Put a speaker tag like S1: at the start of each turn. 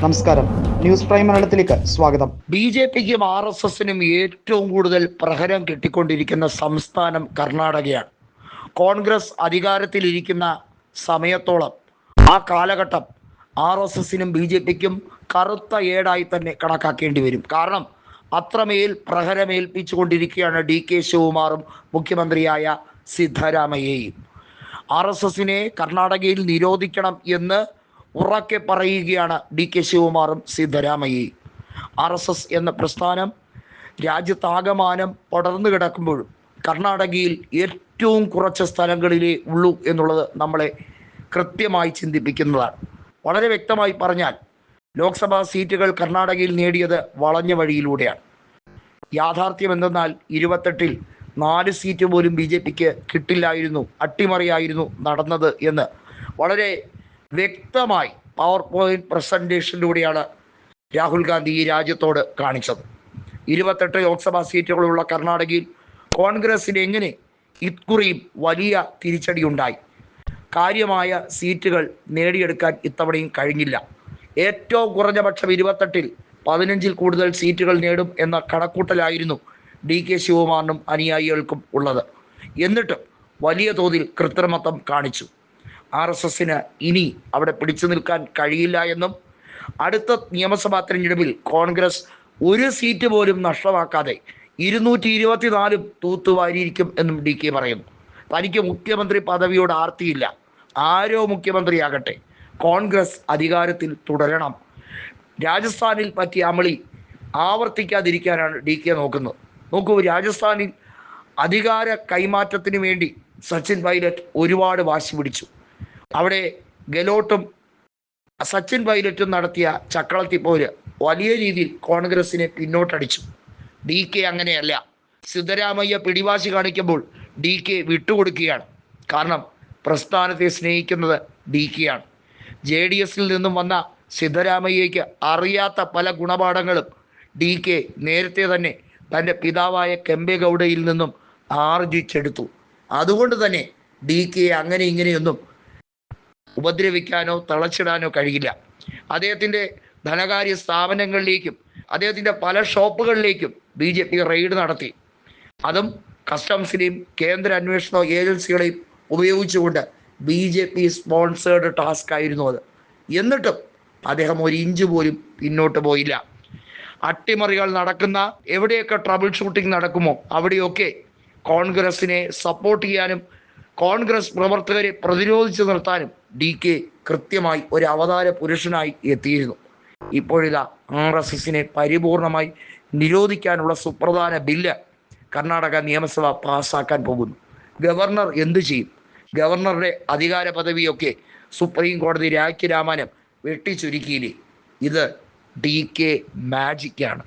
S1: നമസ്കാരം. News prime മലയാളത്തിലേക്ക് സ്വാഗതം.
S2: ബി ജെ പിക്കും ആർ എസ് എസിനും ഏറ്റവും കൂടുതൽ പ്രഹരം കിട്ടിക്കൊണ്ടിരിക്കുന്ന സംസ്ഥാനം കർണാടകയാണ്. കോൺഗ്രസ് അധികാരത്തിലിരിക്കുന്ന സമയത്തോളം ആ കാലഘട്ടം ആർ എസ് എസിനും ബി ജെ പിക്കും കറുത്ത ഏടായി തന്നെ കണക്കാക്കേണ്ടി വരും. കാരണം അത്രമേൽ പ്രഹരമേൽപ്പിച്ചുകൊണ്ടിരിക്കുകയാണ് ഡി കെ ശിവകുമാറും മുഖ്യമന്ത്രിയായ സിദ്ധരാമയ്യയും. ആർ എസ് എസിനെ കർണാടകയിൽ നിരോധിക്കണം എന്ന് ഉറക്കെ പറയുകയാണ് ഡി കെ ശിവകുമാറും സിദ്ധരാമയ്യയും ആർ എസ് എസ് എന്ന പ്രസ്ഥാനം രാജ്യത്താകമാനം പടർന്നു കിടക്കുമ്പോഴും കർണാടകയിൽ ഏറ്റവും കുറച്ച് സ്ഥലങ്ങളിലേ ഉള്ളൂ എന്നുള്ളത് നമ്മളെ കൃത്യമായി ചിന്തിപ്പിക്കുന്നതാണ്. വളരെ വ്യക്തമായി പറഞ്ഞാൽ ലോക്സഭാ സീറ്റുകൾ കർണാടകയിൽ നേടിയത് വളഞ്ഞ വഴിയിലൂടെയാണ്. യാഥാർത്ഥ്യം എന്തെന്നാൽ ഇരുപത്തെട്ടിൽ നാല് സീറ്റ് പോലും ബി ജെ പിക്ക് കിട്ടില്ലായിരുന്നു അട്ടിമറിയായിരുന്നു നടന്നത് എന്ന്. വളരെ വ്യക്തമായി പവർ പോയിന്റ് പ്രസന്റേഷനിലൂടെയാണ് രാഹുൽ ഗാന്ധി ഈ രാജ്യത്തോട് കാണിച്ചത്. ഇരുപത്തെട്ട് ലോക്സഭാ സീറ്റുകളുള്ള കർണാടകയിൽ കോൺഗ്രസിന് എങ്ങനെ ഇക്കുറിയും വലിയ തിരിച്ചടിയുണ്ടായി? കാര്യമായ സീറ്റുകൾ നേടിയെടുക്കാൻ ഇത്തവണയും കഴിഞ്ഞില്ല. ഏറ്റവും കുറഞ്ഞ പക്ഷം ഇരുപത്തെട്ടിൽ പതിനഞ്ചിൽ കൂടുതൽ സീറ്റുകൾ നേടും എന്ന കണക്കൂട്ടലായിരുന്നു ഡി കെ ശിവകുമാറിനും അനുയായികൾക്കും ഉള്ളത്. എന്നിട്ടും വലിയ തോതിൽ കൃത്രിമത്വം കാണിച്ചു. ആർ എസ് എസിന് ഇനി അവിടെ പിടിച്ചു നിൽക്കാൻ കഴിയില്ല എന്നും അടുത്ത നിയമസഭാ തെരഞ്ഞെടുപ്പിൽ കോൺഗ്രസ് ഒരു സീറ്റ് പോലും നഷ്ടമാക്കാതെ ഇരുന്നൂറ്റി ഇരുപത്തിനാലും തൂത്തുവാരിയിരിക്കും എന്നും ഡി കെ പറയുന്നു. തനിക്ക് മുഖ്യമന്ത്രി പദവിയോട് ആർത്തിയില്ല. ആരോ മുഖ്യമന്ത്രിയാകട്ടെ. കോൺഗ്രസ് അധികാരത്തിൽ തുടരണം. രാജസ്ഥാനിൽ പറ്റിയ അമളി ആവർത്തിക്കാതിരിക്കാനാണ് ഡി കെ നോക്കുന്നത്. നോക്കൂ രാജസ്ഥാനിൽ അധികാര കൈമാറ്റത്തിന് വേണ്ടി സച്ചിൻ പൈലറ്റ് ഒരുപാട് വാശി പിടിച്ചു. അവിടെ ഗെലോട്ടും സച്ചിൻ പൈലറ്റും നടത്തിയ ചക്കളത്തിപ്പോര് വലിയ രീതിയിൽ കോൺഗ്രസിനെ പിന്നോട്ടടിച്ചു. ഡി കെ അങ്ങനെയല്ല. സിദ്ധരാമയ്യ പിടിവാശി കാണിക്കുമ്പോൾ ഡി കെ വിട്ടുകൊടുക്കുകയാണ്. കാരണം പ്രസ്ഥാനത്തെ സ്നേഹിക്കുന്നത് ഡി കെ ആണ്. ജെ ഡി എസിൽ നിന്നും വന്ന സിദ്ധരാമയ്യയ്ക്ക് അറിയാത്ത പല ഗുണപാഠങ്ങളും ഡി കെ നേരത്തെ തന്നെ തന്റെ പിതാവായ കെമ്പേഗൗഡയിൽ നിന്നും ആർജിച്ചെടുത്തു. അതുകൊണ്ട് തന്നെ ഡി കെ അങ്ങനെ ഇങ്ങനെയൊന്നും ഉപദ്രവിക്കാനോ തളച്ചിടാനോ കഴിയില്ല. അദ്ദേഹത്തിന്റെ ധനകാര്യ സ്ഥാപനങ്ങളിലേക്കും അദ്ദേഹത്തിന്റെ പല ഷോപ്പുകളിലേക്കും ബി ജെ പി റെയ്ഡ് നടത്തി. അതും കസ്റ്റംസിനെയും കേന്ദ്ര അന്വേഷണ ഏജൻസികളെയും ഉപയോഗിച്ചുകൊണ്ട് B J P sponsored task ആയിരുന്നു അത്. എന്നിട്ടും അദ്ദേഹം ഒരു ഇഞ്ച് പോലും പിന്നോട്ട് പോയില്ല. അട്ടിമറികൾ നടക്കുന്ന എവിടെയൊക്കെ ട്രബിൾ ഷൂട്ടിംഗ് നടക്കുമോ അവിടെയൊക്കെ കോൺഗ്രസിനെ സപ്പോർട്ട് ചെയ്യാനും കോൺഗ്രസ് പ്രവർത്തകരെ പ്രതിരോധിച്ചു നിർത്താനും ഡി കെ കൃത്യമായി ഒരു അവതാര പുരുഷനായി എത്തിയിരുന്നു. ഇപ്പോഴിതാ ആർ എസ് എസിനെ പരിപൂർണമായി നിരോധിക്കാനുള്ള സുപ്രധാന ബില്ല് കർണാടക നിയമസഭ പാസ്സാക്കാൻ പോകുന്നു. ഗവർണർ എന്തു ചെയ്യും? ഗവർണറുടെ അധികാര പദവിയൊക്കെ സുപ്രീം കോടതി രാഖ്യരാമാനം വെട്ടിച്ചുരുക്കിയില്ലേ? ഇത് ഡി കെ മാജിക്കാണ്